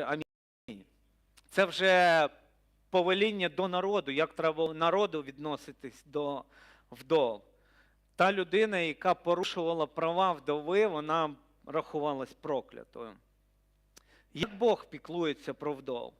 амінь. Це вже повеління до народу, як треба народу відноситись до вдов. Та людина, яка порушувала права вдови, вона рахувалась проклятою. Як Бог піклується про вдов?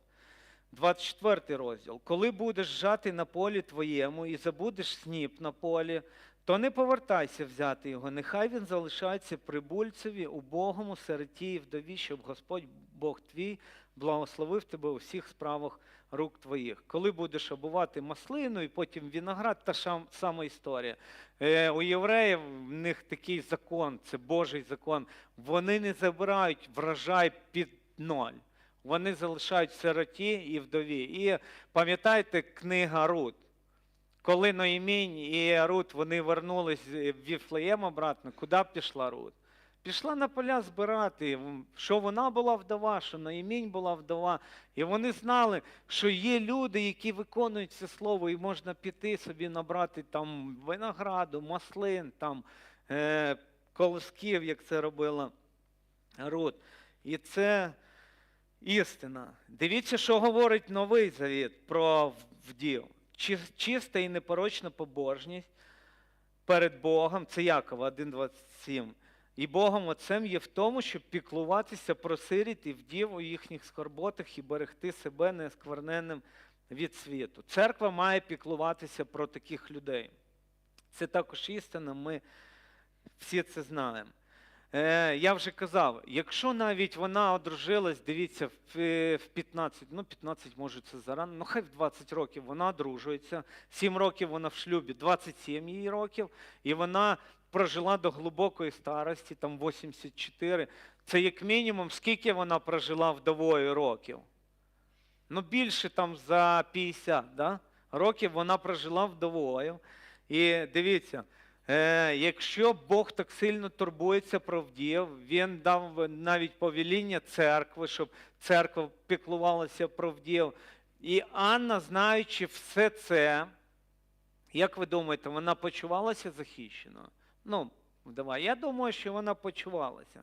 24 розділ. Коли будеш жати на полі твоєму і забудеш сніп на полі, то не повертайся взяти його. Нехай він залишається прибульцеві, убогому, сироті і вдові, щоб Господь Бог твій благословив тебе у всіх справах рук твоїх. Коли будеш обувати маслину і потім виноград, та шам- сама історія. Е, у євреїв в них такий закон, це Божий закон. Вони не забирають врожай під ноль. Вони залишають сироті і вдові. І пам'ятаєте, книга Рут. Коли Ноємінь і Рут вони вернулись в Віфлеєм обратно, куди пішла Рут? Пішла на поля збирати, що вона була вдова, що Ноємінь була вдова. І вони знали, що є люди, які виконують це слово, і можна піти собі набрати там винограду, маслин, там, е, колосків, як це робила Рут. І це істина. Дивіться, що говорить новий завіт про вдів. Чи- Чиста і непорочна побожність перед Богом, це Якова 1.27. І Богом Отцем є в тому, щоб піклуватися про сиріт і вдів у їхніх скорботах і берегти себе нескверненним від світу. Церква має піклуватися про таких людей. Це також істина, ми всі це знаємо. Е, я вже казав, якщо навіть вона одружилась, дивіться, в, е, в 15, ну 15 може це зарано, ну хай в 20 років вона одружується, 7 років вона в шлюбі, 27 їй років, і вона прожила до глибокої старості, там 84. Це як мінімум, скільки вона прожила вдовою років? Ну, більше там за 50 да? років вона прожила вдовою. І дивіться, Е, якщо Бог так сильно турбується про вдів, він дав навіть повеління церкви, щоб церква піклувалася про вдів. І Анна, знаючи все це, як ви думаєте, вона почувалася захищеною? Ну, вдова, я думаю, що вона почувалася.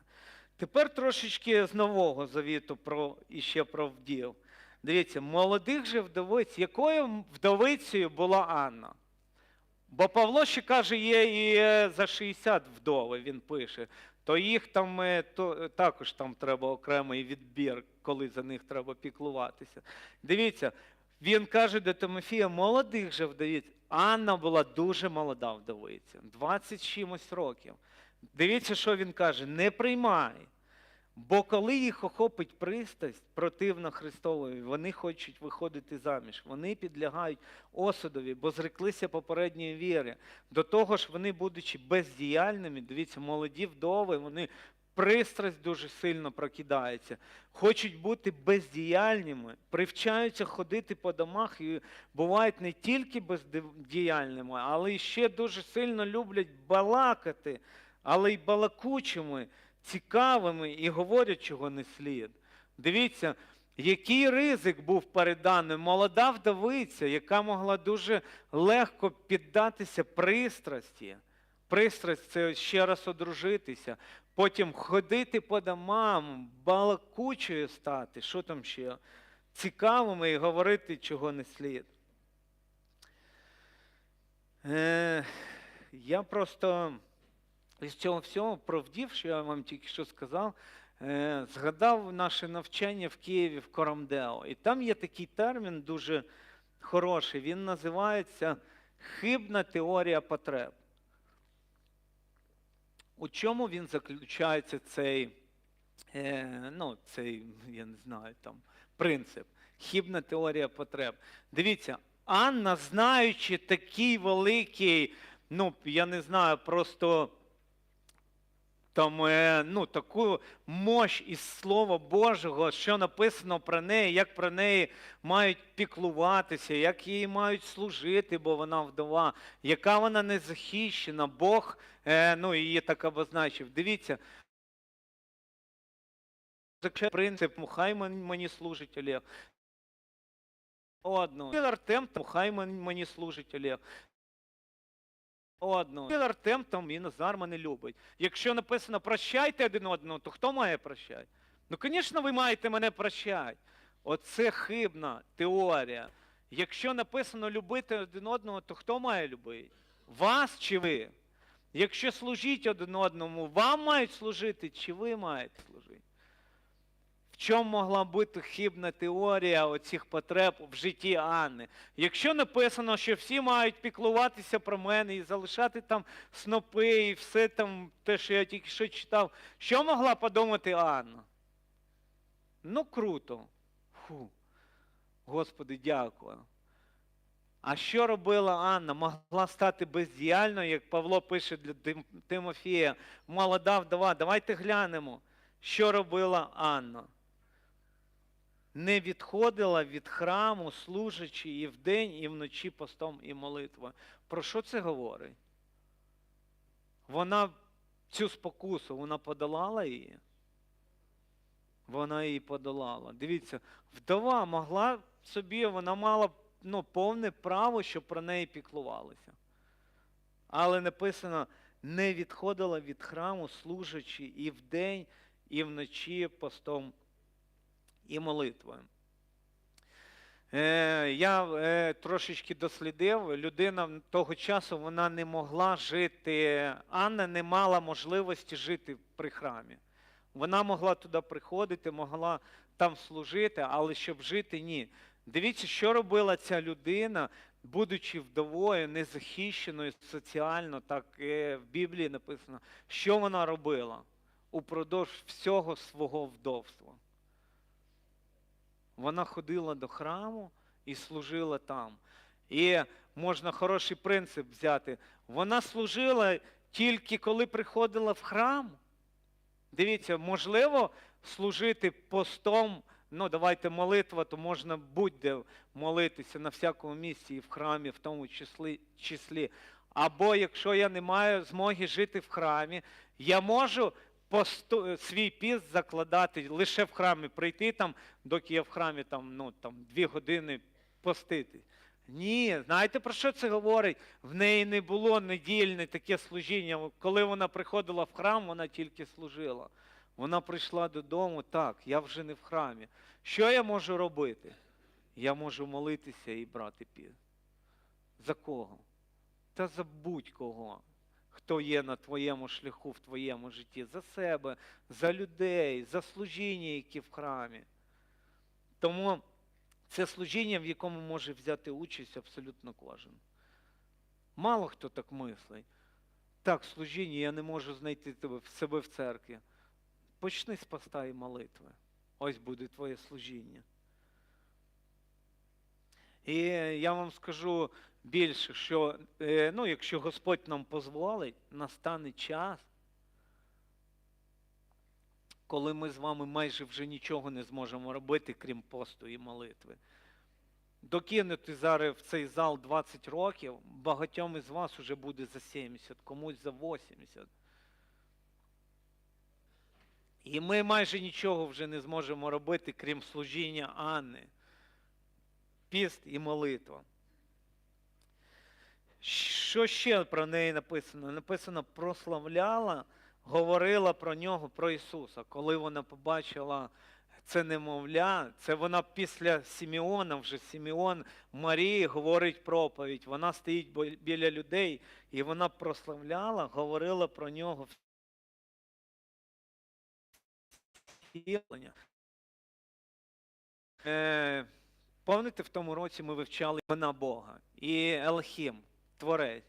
Тепер трошечки з нового завіту про іще про вдів. Дивіться, молодих же вдовиць, якою вдовицею була Анна? Бо Павло ще каже, є і е, за 60 вдови, він пише. То їх там е, то, е, також там треба окремий відбір, коли за них треба піклуватися. Дивіться, він каже до Тимофія, молодих же вдовиць. Анна була дуже молода вдовиця, 20 чимось років. Дивіться, що він каже: не приймай. Бо коли їх охопить пристрасть противна Христової, вони хочуть виходити заміж, вони підлягають осудові, бо зреклися попередньої віри. До того ж, вони, будучи бездіяльними, дивіться, молоді вдови, вони пристрасть дуже сильно прокидається, хочуть бути бездіяльними, привчаються ходити по домах і бувають не тільки бездіяльними, але й ще дуже сильно люблять балакати, але й балакучими цікавими і говорять, чого не слід. Дивіться, який ризик був переданий. Молода вдовиця, яка могла дуже легко піддатися пристрасті. Пристрасть це ще раз одружитися, потім ходити по домам, балакучою стати, що там ще, цікавими і говорити, чого не слід. Е, я просто із цього всього про вдів, що я вам тільки що сказав, е, згадав наше навчання в Києві в Коромдео. І там є такий термін дуже хороший. Він називається хибна теорія потреб. У чому він заключається цей, е, ну, цей, я не знаю, там, принцип? Хибна теорія потреб. Дивіться, Анна, знаючи такий великий, ну, я не знаю, просто там, е, ну, таку мощь із Слова Божого, що написано про неї, як про неї мають піклуватися, як їй мають служити, бо вона вдова, яка вона незахищена, Бог е, ну, її так обозначив. Дивіться, принцип, «Ну, хай мені служить Олег. Одну. Артем, там, хай мені служить Олег. Одну. Артем там і Назар мене любить. Якщо написано прощайте один одного, то хто має прощати? Ну, звісно, ви маєте мене прощати. Оце хибна теорія. Якщо написано любити один одного, то хто має любити? Вас чи ви? Якщо служіть один одному, вам мають служити, чи ви маєте служити? Чому могла бути хибна теорія оцих потреб в житті Анни? Якщо написано, що всі мають піклуватися про мене і залишати там снопи і все там, те, що я тільки що читав, що могла подумати Анна? Ну, круто. Фу. Господи, дякую. А що робила Анна? Могла стати бездіяльною, як Павло пише для Тимофія. Молода вдова. Давайте глянемо, що робила Анна. Не відходила від храму, служачи і вдень, і вночі постом і молитвою. Про що це говорить? Вона цю спокусу, вона подолала її? Вона її подолала. Дивіться, вдова могла собі, вона мала ну, повне право, щоб про неї піклувалися. Але написано, не відходила від храму, служачи і вдень, і вночі постом і молитвою. Е, я е, трошечки дослідив, людина того часу вона не могла жити, Анна не мала можливості жити при храмі. Вона могла туди приходити, могла там служити, але щоб жити, ні. Дивіться, що робила ця людина, будучи вдовою, незахищеною соціально, так е, в Біблії написано, що вона робила упродовж всього свого вдовства. Вона ходила до храму і служила там. І можна хороший принцип взяти. Вона служила тільки коли приходила в храм. Дивіться, можливо служити постом, ну давайте молитва, то можна будь-де молитися на всякому місці і в храмі, в тому числі. числі. Або якщо я не маю змоги жити в храмі, я можу посту, свій піст закладати лише в храмі, прийти там, доки я в храмі там, ну, там, дві години постити. Ні, знаєте про що це говорить? В неї не було недільне таке служіння. Коли вона приходила в храм, вона тільки служила. Вона прийшла додому, так, я вже не в храмі. Що я можу робити? Я можу молитися і брати піст. За кого? Та за будь-кого, хто є на твоєму шляху в твоєму житті, за себе, за людей, за служіння, які в храмі. Тому це служіння, в якому може взяти участь абсолютно кожен. Мало хто так мислить. Так, служіння, я не можу знайти тебе в себе в церкві. Почни з поста і молитви. Ось буде твоє служіння. І я вам скажу більше, що е, ну, якщо Господь нам дозволить, настане час, коли ми з вами майже вже нічого не зможемо робити, крім посту і молитви. Докинути зараз в цей зал 20 років, багатьом із вас вже буде за 70, комусь за 80. І ми майже нічого вже не зможемо робити, крім служіння Анни. Піст і молитва. Що ще про неї написано? Написано прославляла, говорила про нього, про Ісуса. Коли вона побачила це немовля, це вона після Сімеона, вже Сімеон Марії говорить проповідь. Вона стоїть біля людей і вона прославляла, говорила про нього втілення. Пам'ятаєте, в тому році ми вивчали імена Бога і Елхім, Творець.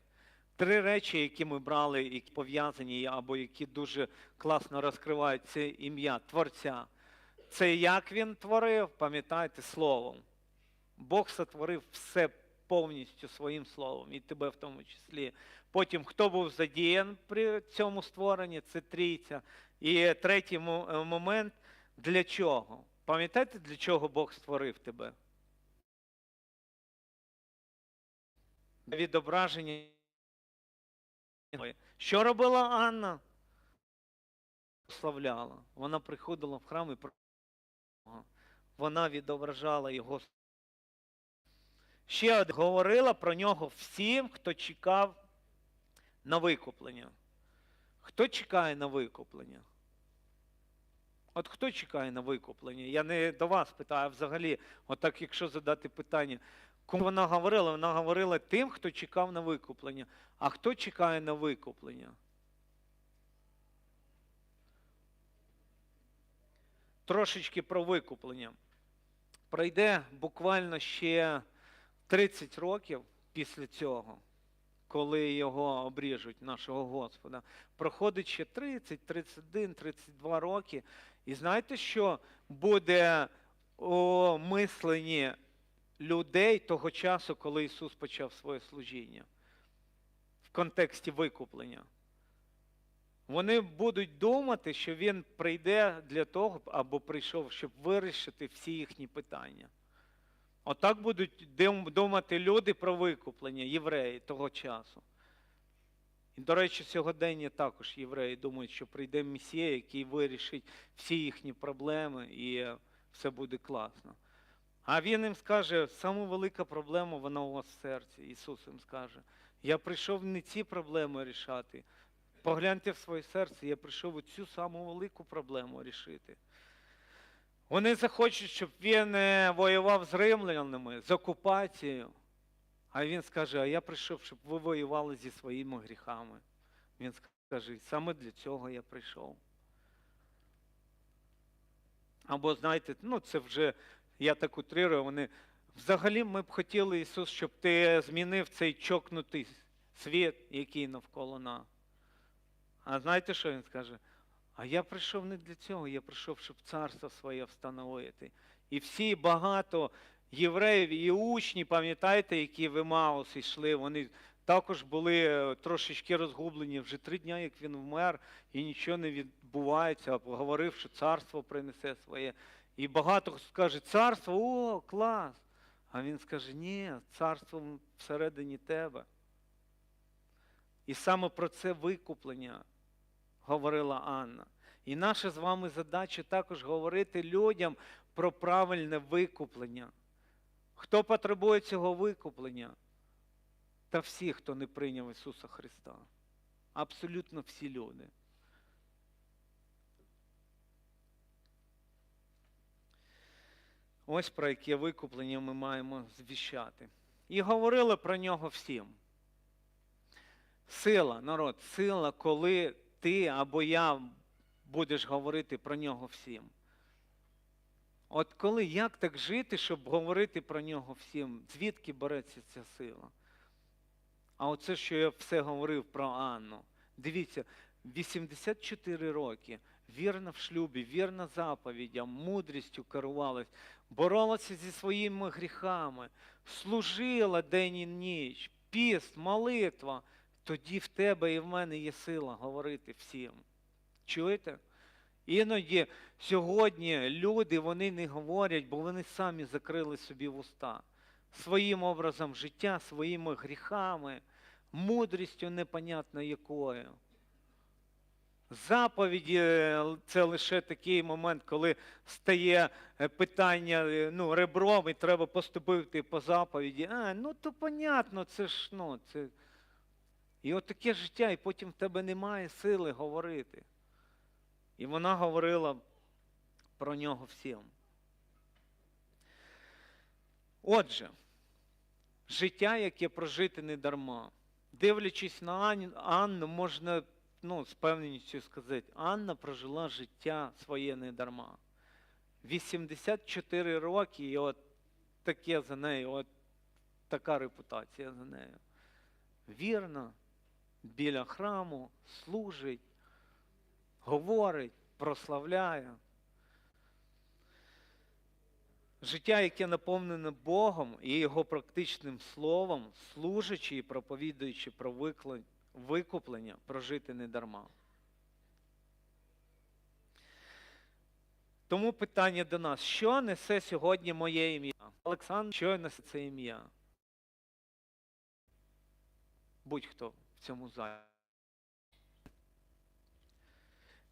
Три речі, які ми брали, які пов'язані або які дуже класно розкривають це ім'я Творця. Це як він творив, пам'ятаєте, словом. Бог сотворив все повністю своїм словом, і тебе в тому числі. Потім, хто був задіян при цьому створенні, це трійця. І третій момент для чого? Пам'ятаєте, для чого Бог створив тебе? Відображення. Що робила Анна? Прославляла. Вона приходила в храм і про- вона відображала його. Ще одне говорила про нього всім, хто чекав на викуплення. Хто чекає на викуплення? От хто чекає на викуплення? Я не до вас питаю, а взагалі, отак, якщо задати питання, кому вона говорила? Вона говорила тим, хто чекав на викуплення. А хто чекає на викуплення? Трошечки про викуплення. Пройде буквально ще 30 років після цього, коли його обріжуть, нашого Господа. Проходить ще 30, 31, 32 роки. І знаєте, що буде у мисленні людей того часу, коли Ісус почав своє служіння в контексті викуплення? Вони будуть думати, що Він прийде для того, або прийшов, щоб вирішити всі їхні питання. Отак будуть думати люди про викуплення, євреї того часу. І, до речі, сьогодення також євреї думають, що прийде Месія, який вирішить всі їхні проблеми і все буде класно. А він їм скаже, сама велика проблема, вона у вас в серці. Ісус їм скаже, я прийшов не ці проблеми рішати. Погляньте в своє серце, я прийшов цю саму велику проблему рішити. Вони захочуть, щоб він е, воював з римлянами, з окупацією. А він скаже, а я прийшов, щоб ви воювали зі своїми гріхами. Він скаже, саме для цього я прийшов. Або, знаєте, ну це вже, я так утрирую, вони. Взагалі ми б хотіли, Ісус, щоб ти змінив цей чокнутий світ, який навколо нас. А знаєте, що він скаже? А я прийшов не для цього, я прийшов, щоб царство своє встановити. І всі багато євреїв і учні, пам'ятаєте, які в Емаус йшли, вони також були е, трошечки розгублені. Вже три дня, як він вмер, і нічого не відбувається, говорив, що царство принесе своє. І багато хто скаже, царство, о, клас. А він скаже, ні, царство всередині тебе. І саме про це викуплення говорила Анна. І наша з вами задача також говорити людям про правильне викуплення. Хто потребує цього викуплення? Та всі, хто не прийняв Ісуса Христа. Абсолютно всі люди. Ось про яке викуплення ми маємо звіщати. І говорили про нього всім. Сила, народ, сила, коли ти або я будеш говорити про нього всім. От коли як так жити, щоб говорити про нього всім, звідки береться ця сила? А оце, що я все говорив про Анну. Дивіться, 84 роки, вірна в шлюбі, вірна заповідям, мудрістю керувалась, боролася зі своїми гріхами, служила день і ніч, піст, молитва. Тоді в тебе і в мене є сила говорити всім. Чуєте? Іноді сьогодні люди вони не говорять, бо вони самі закрили собі вуста своїм образом життя, своїми гріхами, мудрістю непонятно якою. Заповіді е, це лише такий момент, коли стає е, питання е, ну, ребром, і треба поступити по заповіді. А, ну то понятно, це ж ну, це. І от таке життя, і потім в тебе немає сили говорити. І вона говорила про нього всім. Отже, життя, яке прожити не дарма. Дивлячись на Анну, можна ну, з певністю сказати, Анна прожила життя своє не дарма. 84 роки, і от таке за нею, от така репутація за нею. Вірна, біля храму, служить, говорить, прославляє. Життя, яке наповнене Богом і Його практичним словом, служачи і проповідуючи про виклик- викуплення, прожити не дарма. Тому питання до нас: що несе сьогодні моє ім'я? Олександр, що несе це ім'я? Будь-хто в цьому залі.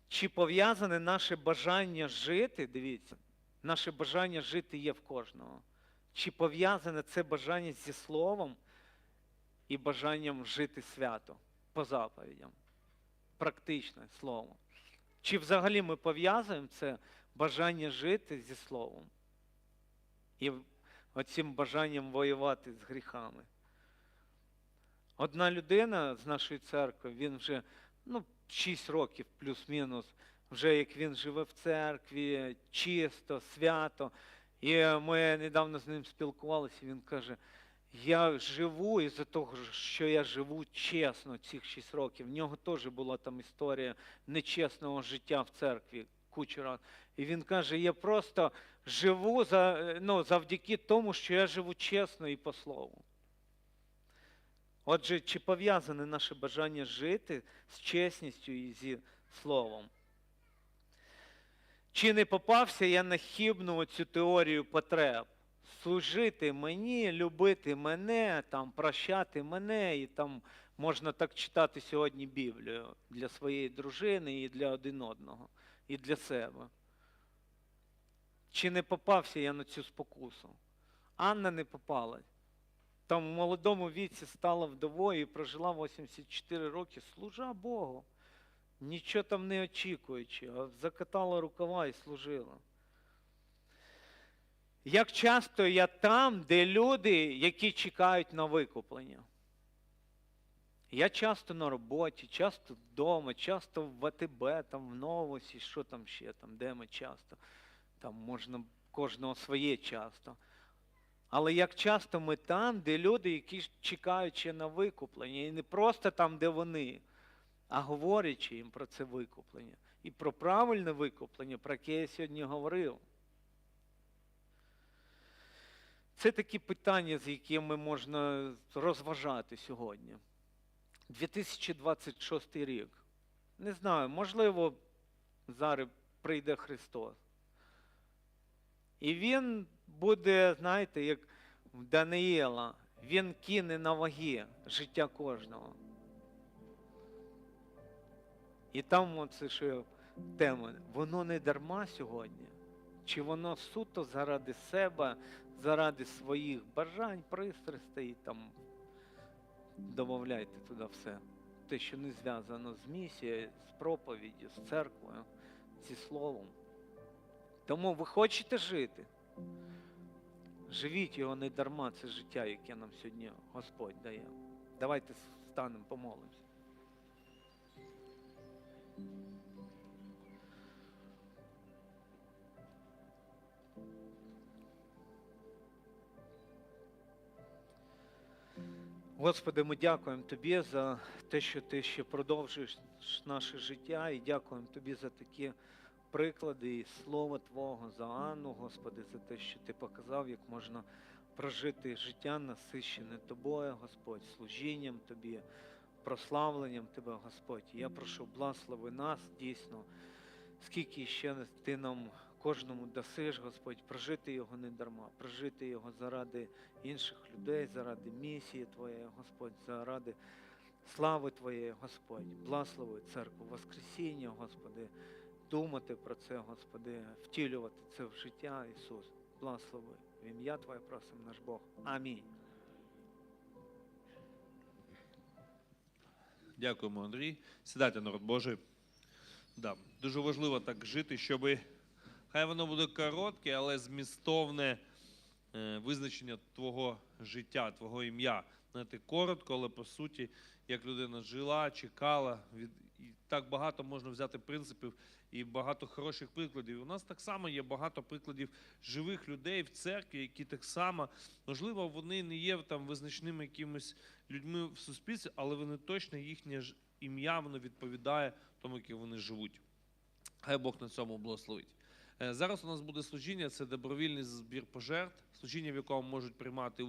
Чи пов'язане наше бажання жити, дивіться, наше бажання жити є в кожного. Чи пов'язане це бажання зі словом і бажанням жити свято по заповідям? Практичне слово. Чи взагалі ми пов'язуємо це бажання жити зі словом? І оцим бажанням воювати з гріхами. Одна людина з нашої церкви, він вже ну, 6 років плюс-мінус, вже як він живе в церкві, чисто, свято. І ми недавно з ним спілкувалися, він каже, я живу із-за того, що я живу чесно цих 6 років. В нього теж була там історія нечесного життя в церкві кучу раз. І він каже, я просто живу за, ну, завдяки тому, що я живу чесно і по слову. Отже, чи пов'язане наше бажання жити з чесністю і зі словом? Чи не попався я на хибну цю теорію потреб? Служити мені, любити мене, там, прощати мене, і там можна так читати сьогодні Біблію для своєї дружини і для один одного, і для себе. Чи не попався я на цю спокусу? Анна не попалась. Там в молодому віці стала вдовою і прожила 84 роки, служа Богу. Нічого там не очікуючи, а закатала рукава і служила. Як часто я там, де люди, які чекають на викуплення? Я часто на роботі, часто вдома, часто в АТБ, там в Новосі, що там ще, там, де ми часто. Там можна кожного своє часто. Але як часто ми там, де люди, які чекають ще на викуплення, і не просто там, де вони, а говорячи їм про це викуплення. І про правильне викуплення, про яке я сьогодні говорив. Це такі питання, з якими можна розважати сьогодні. 2026 рік. Не знаю, можливо, зараз прийде Христос. І він буде, знаєте, як в Даниїла, він кине на ваги життя кожного. І там оце що тема, воно не дарма сьогодні, чи воно суто заради себе, заради своїх бажань, пристрастей, там додавайте туди все. Те, що не зв'язано з місією, з проповіддю, з церквою, зі словом. Тому ви хочете жити. Живіть його не дарма, це життя, яке нам сьогодні Господь дає. Давайте станемо, помолимося. Господи, ми дякуємо Тобі за те, що Ти ще продовжуєш наше життя, і дякуємо Тобі за такі приклади і слова Твого, за Анну, Господи, за те, що Ти показав, як можна прожити життя насищене Тобою, Господь, служінням Тобі, прославленням Тебе, Господь. Я прошу, благослови нас дійсно, скільки ще Ти нам кожному дасиш, Господь, прожити його не дарма, прожити його заради інших людей, заради місії Твоєї, Господь, заради слави Твоєї, Господь. Благослови церкву, Воскресіння, Господи, думати про це, Господи, втілювати це в життя, Ісус. Благослови. В ім'я Твоє просимо наш Бог. Амінь. Дякуємо, Андрій. Сідайте, народ Божий. Да. Дуже важливо так жити, щоб хай воно буде коротке, але змістовне е, визначення твого життя, твого ім'я. Знаєте, коротко, але по суті, як людина жила, чекала. Від... І так багато можна взяти принципів і багато хороших прикладів. У нас так само є багато прикладів живих людей в церкві, які так само, можливо, вони не є там визначними якимись людьми в суспільстві, але вони точно їхнє ім'я воно відповідає тому, як вони живуть. Хай Бог на цьому благословить. Е, Зараз у нас буде служіння, це добровільний збір пожертв, служіння, в якому можуть приймати